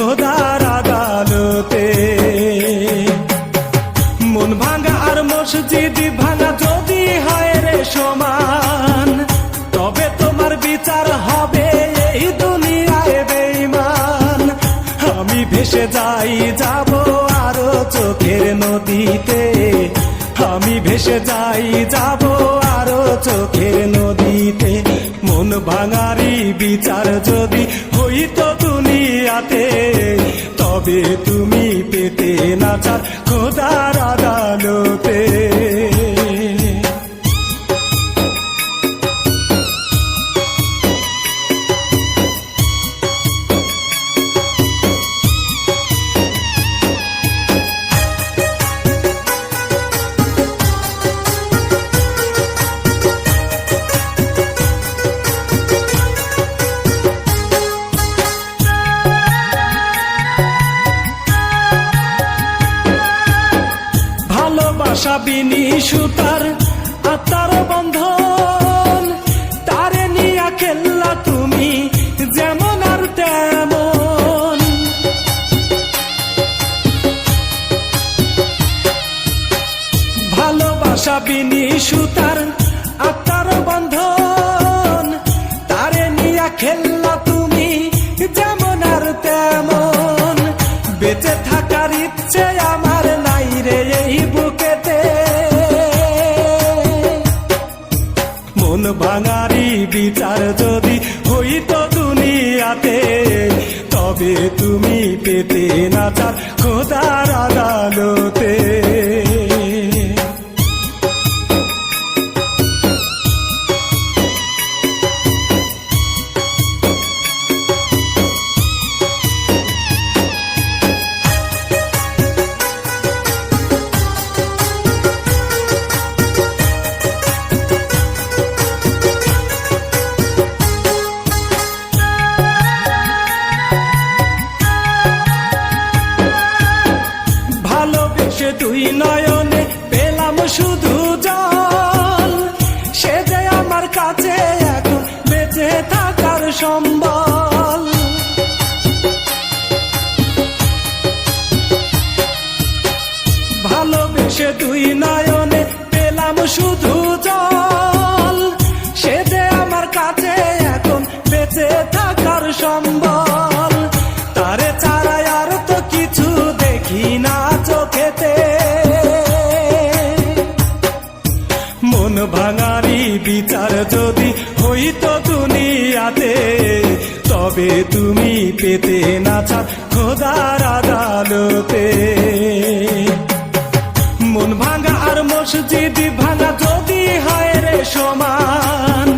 খোদার আদালতে। মন ভাঙা আর মসজিদ ভাঙা যদি হয় রে সমান, তবে তোমার বিচার হবে এই দুনিয়ায় বেঈমান। আমি ভেসে যাই, যাব আরও চোখের নদীতে। আমি ভেসে যাই, যাব আরও চোখের নদীতে। মন ভাঙারি বিচার যদি হইতো দুনিয়াতে তবে তুমি পেতে না চার খোদার আদালতে। তুমি পেতে না চার খোদার আদালতে। থাকার তবে তুমি পেতে না চার খোদার আদালতে। মন ভাঙা আর মসজিদ ভাঙা যদি হয় রে সমান,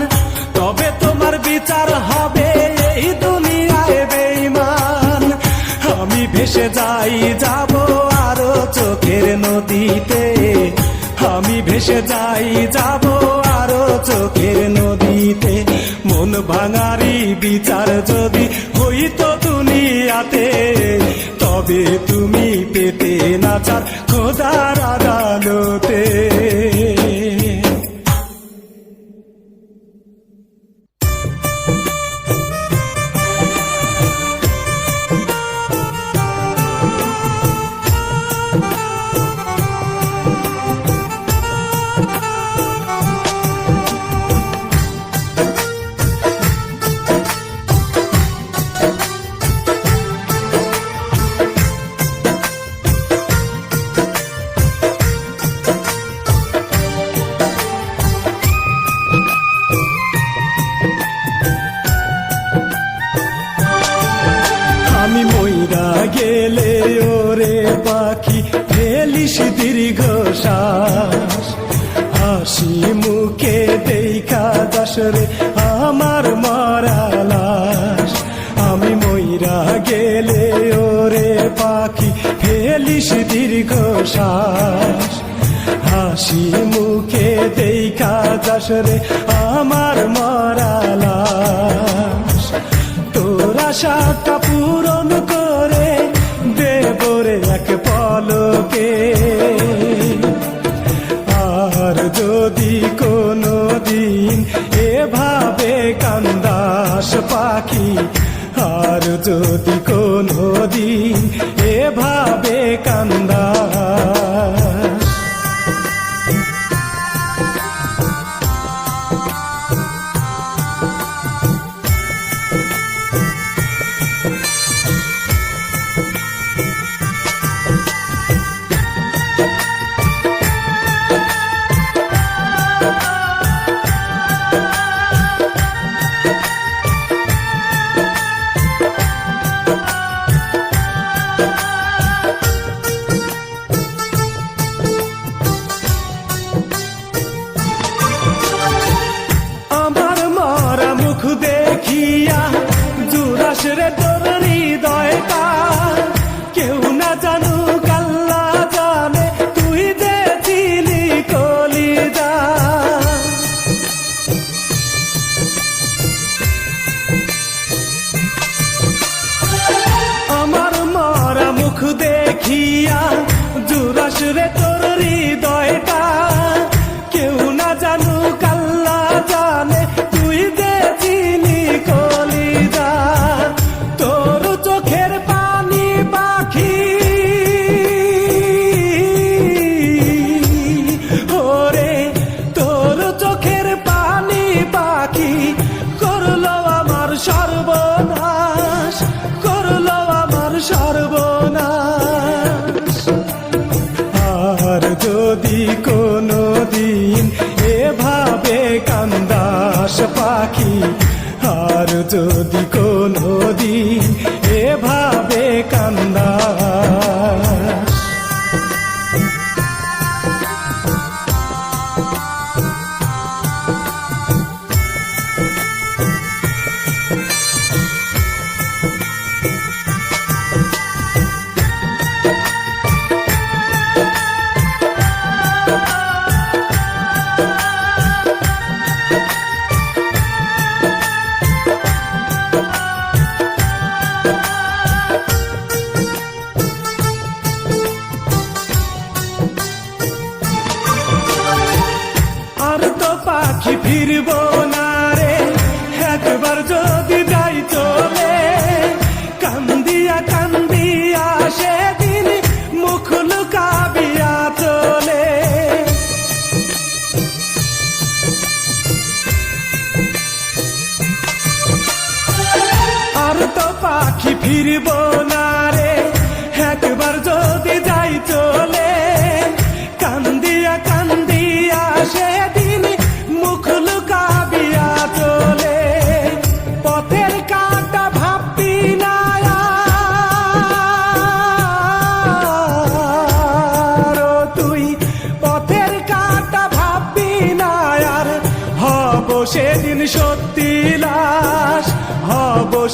তবে তোমার বিচার হবে এই দুনিয়ায় বেঈমান। আমি ভেসে যাই, যাব আরও চোখের নদীতে। আমি ভেসে যাই, যাব আরও চোখের ভাঙারি বিচার যদি হইত দুনিয়াতে তবে তুমি পেতে না চার খোদার আদালতে। আশাটা পূরণ করে দেবরে এক পলকে। আর যদি কোনো দিন এভাবে কান্দাস পাখি, আর যদি কোনো দিন 这地。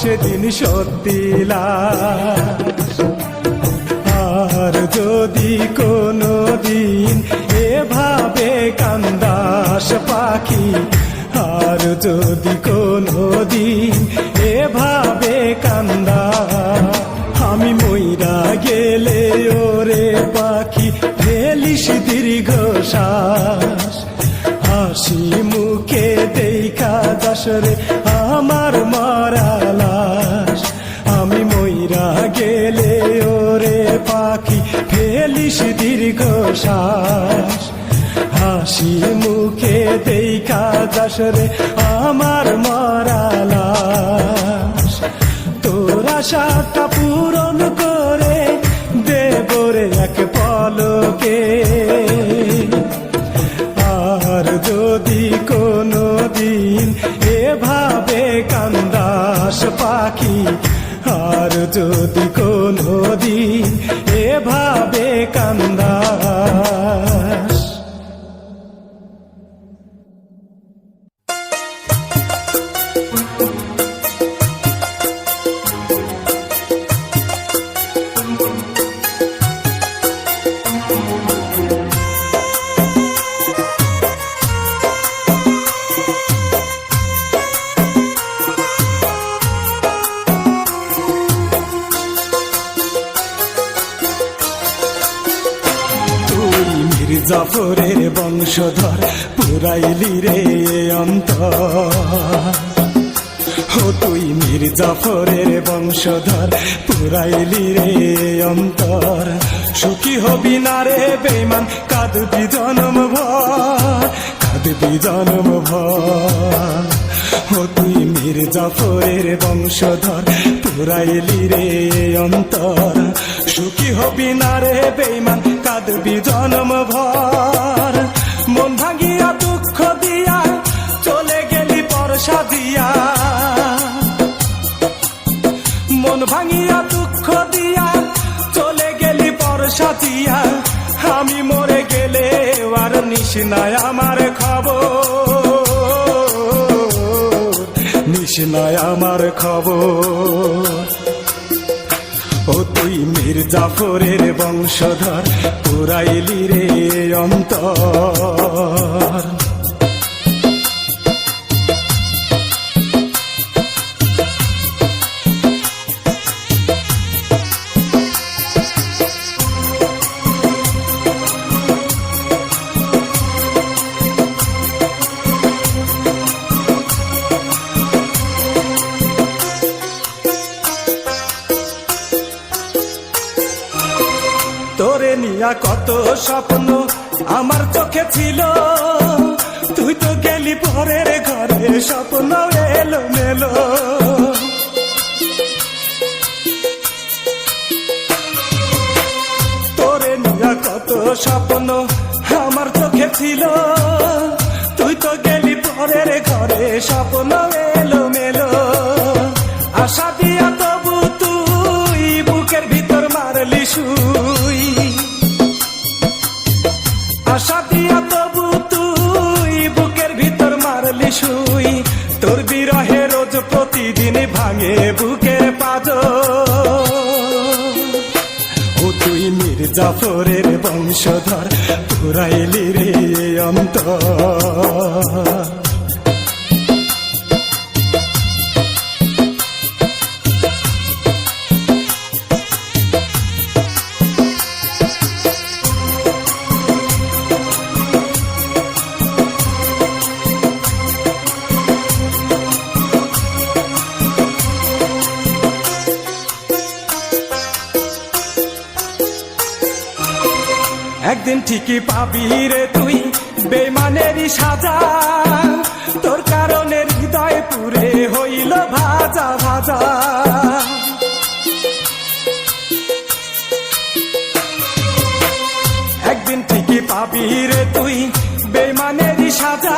সেদিন সত্যি আর যদি কোনো দিন এভাবে কান্দাস পাখি, আর যদি কোনো দিন এভাবে কান্দা আমি মইরা গেলে ওরে পাখি ফেলিস দীর্ঘশ্বাস হাসি মুখে দেখা দশরে আমার শ্বাস হাসি মুখে দেখা যাস রে আমার মরালা তোরা শ্বাস বংশধর পুরাইলি রে অন্তর। সুখী হবি না রে বেমান কাঁদবি জনম ভর, কাঁদবি জনম ভর। ও তুই মীর জাফরের বংশধর, পুরাইলি রে অন্তর। সুখী হবি না রে বেমান কাঁদবি জনম ভর। মন ভাঙিয়া নিশিনায় আমার খবর। ও তুই মীর জাফরের বংশধর পুরাইলি রে অন্তর। কত স্বপ্ন আমার চোখে ছিল। তুই তো গেলি পরের ঘরে, স্বপ্ন এলো মেলো। তোরে নিয়া কত স্বপ্ন আমার চোখে ছিল। তুই তো গেলি পরের ঘরে, স্বপ্ন এলো মেলো। আশা দিয়া তবু তুই বুকের ভিতর মারলি শুই জাফরের বংশধর পুরাইলি রে অন্তর। একদিন ঠিকই পাবি রে তুই বেমানেরই সাজা। তোর কারণের হৃদয় পুরে হইল ভাজা ভাজা। একদিন ঠিকই পাবি রে তুই বেমানেরই সাজা।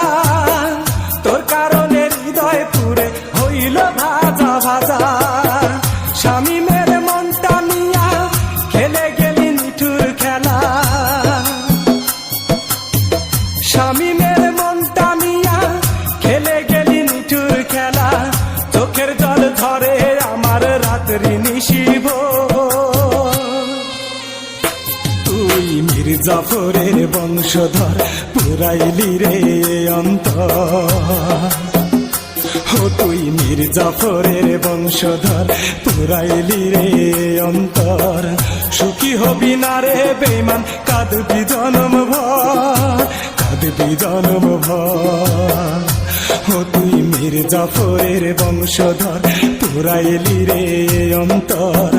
মীর বংশধর পুরাইলি রে অন্তর। ও তুই মীর জাফরের বংশধর পুরাইলি রে অন্তর। সুখী হবি না রে বেমান কাঁদবি জনম ভর, কাঁদবি জনম ও তুই মীর জাফরের বংশধর পুরাইলি রে অন্তর।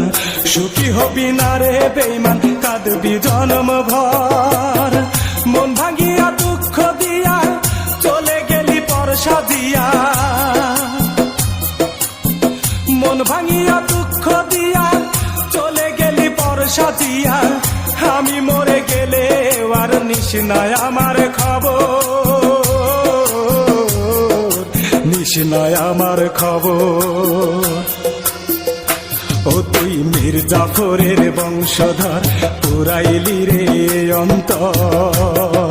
সুখী হবি না রে বেমান কাঁদবি জনম ভর। মন ভাঙিয়া দুঃখ দিয়া চলে গেলি পরশা দিয়া। মন ভাঙিয়া দুঃখ দিয়া চলে গেলি পরশা দিয়া। আমি মরে গেলে আর নিশিনায় আমার খবর। নিশিনায় আমার খবর। মীর জাফরের বংশধর পুরাইলি রে অন্তর।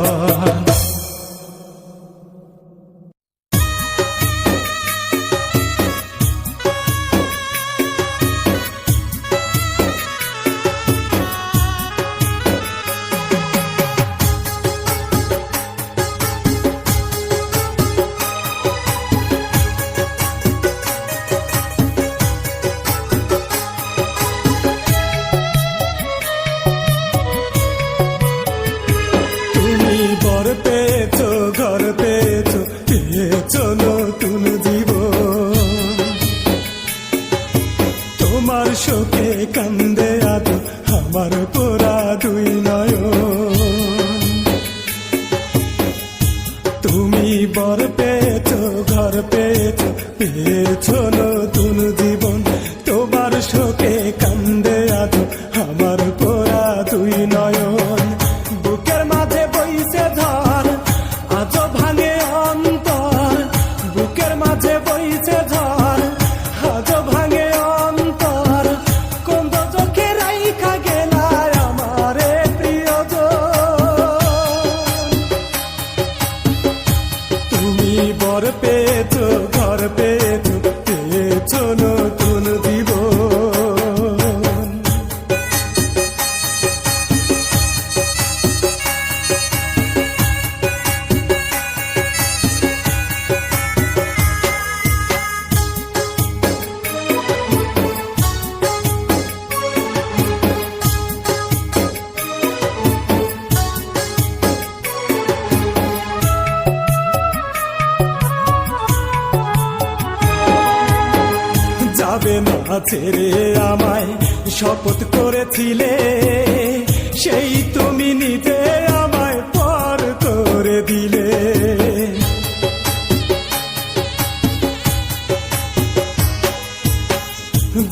পেয়েছ নতুন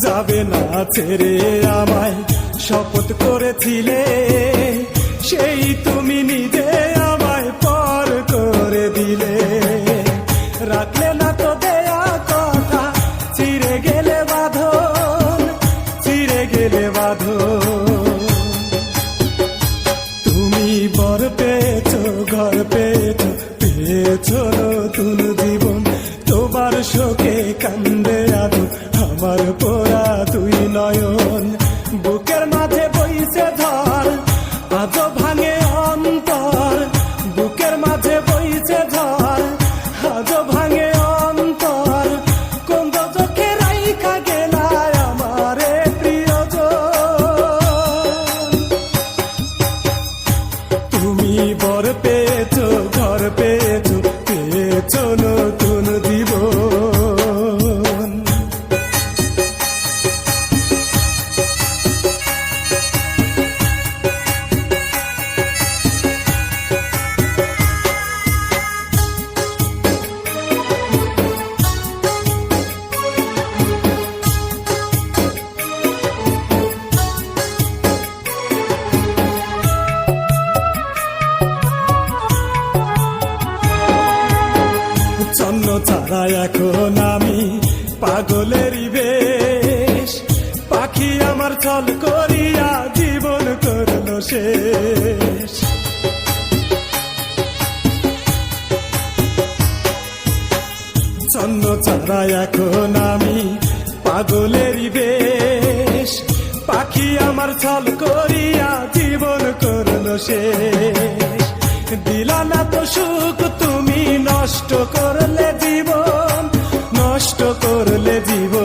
যাবে না ছেড়ে আমায় শপথ করেছিলে। সেই তুমি নিজে শেষ। ছন্ন ছাড়া এখন আমি পাগলেরই বেশ। পাখি আমার ছল করিয়া জীবন করল শেষ। দিলা না তো সুখ তুমি নষ্ট করলে জীবন, নষ্ট করলে জীবন।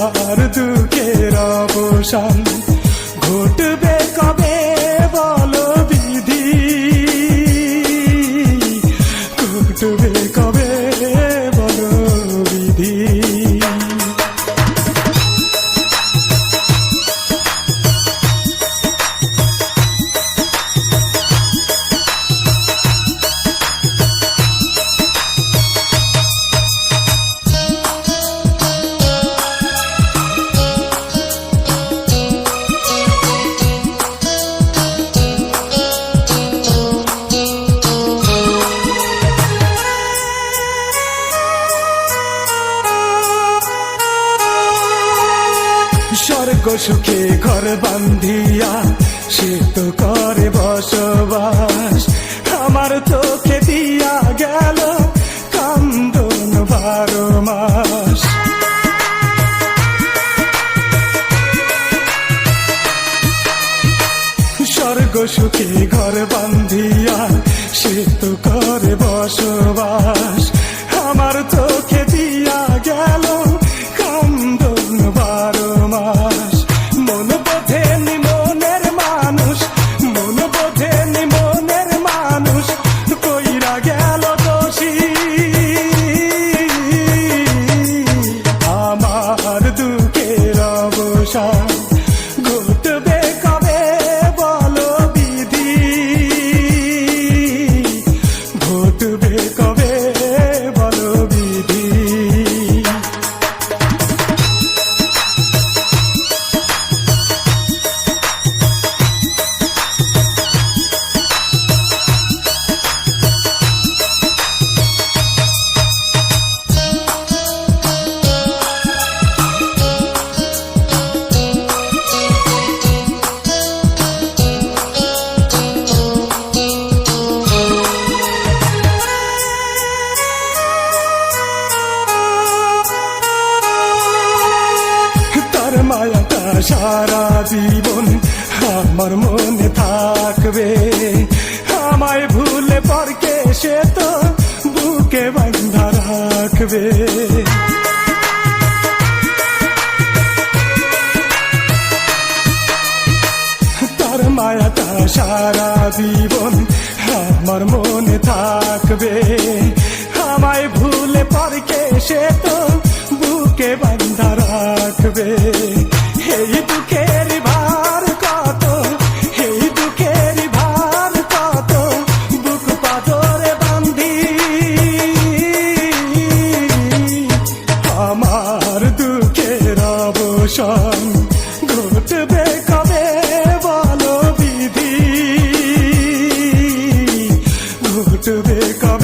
আর দুঃখের অবসান। বুকে ঘর বান্ধিয়া, সে তো করে বসবাস। আমার তোকে দিয়া গেল কান্দন বারো মাস। স্বর্গ সুখে ঘর বান্ধিয়া, সে তো করে বসবাস। আমার চোখে আমায় ভুলে পরকে সে তো বুকে বান্ধা রাখবে। তার মায়াটা সারা জীবন আমার মনে থাকবে। আমায় ভুলে পরকে সে তো to become